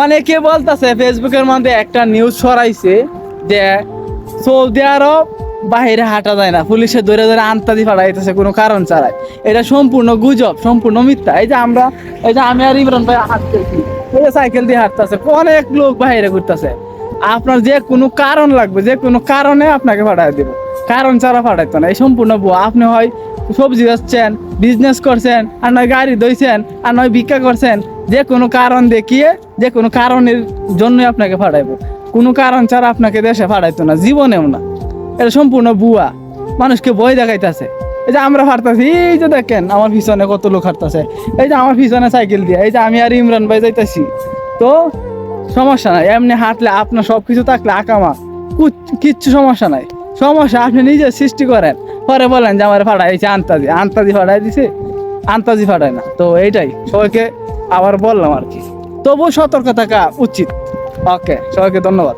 অনেকে বলতেছে, ফেসবুকের মধ্যে একটা নিউজ ছড়াইছে যে সৌদি আরব বাইরে হাঁটা যায় না, পুলিশে ধরে ধরে আন্তাদি ফাড়াইতেছে কোনো কারণ ছাড়াই। এটা সম্পূর্ণ গুজব, সম্পূর্ণ মিথ্যা। এই যে আমরা, এই যে আমি আর ইমরান ভাই হাঁটতেছি, এই যে সাইকেল দিয়ে হাঁটতেছে, অনেক লোক বাইরে ঘুরতেছে। আপনার যে কোনো কারণ লাগবে, যে কোনো কারণে আপনাকে পাঠাই দেবো। কারণ ছাড়া পাঠাইতো না। এই সম্পূর্ণ আপনি হয় সবজি বেচছেন বিজনেস করছেন, আর নয় গাড়ি দইছেন আর নয় ভিক্ষা করছেন, যে কোনো কারণ দেখিয়ে, যে কোনো কারণের জন্যই আপনাকে পাঠাইবো কোনো কারণ ছাড়া আপনাকে দেশে পাঠাইতো না, জীবনেও না। এটা সম্পূর্ণ বুয়া মানুষকে বই দেখাইতেছে। এই যে আমরা হাঁটতেছি এই যে দেখেন আমার পিছনে কত লোক হাঁটতেছে। এই যে আমার পিছনে সাইকেল দিয়ে, এই যে আমি আর ইমরান ভাই যাইতেছি। তো সমস্যা নাই, এমনি হাঁটলে আপনার সব কিছু থাকলে আকামা। কুচ- কিচ্ছু সমস্যা নাই। সমস্যা, আপনি নিজে সৃষ্টি করেন। পরে বলেন যে আমার ফাটাইছে আন্তাজি আন্তাজি ফাটাই দিছে, আন্তাজি ফাটায় না। তো এইটাই, সবাইকে আবার বললাম আর কি। তবুও সতর্ক থাকা উচিত। ওকে, সবাইকে ধন্যবাদ।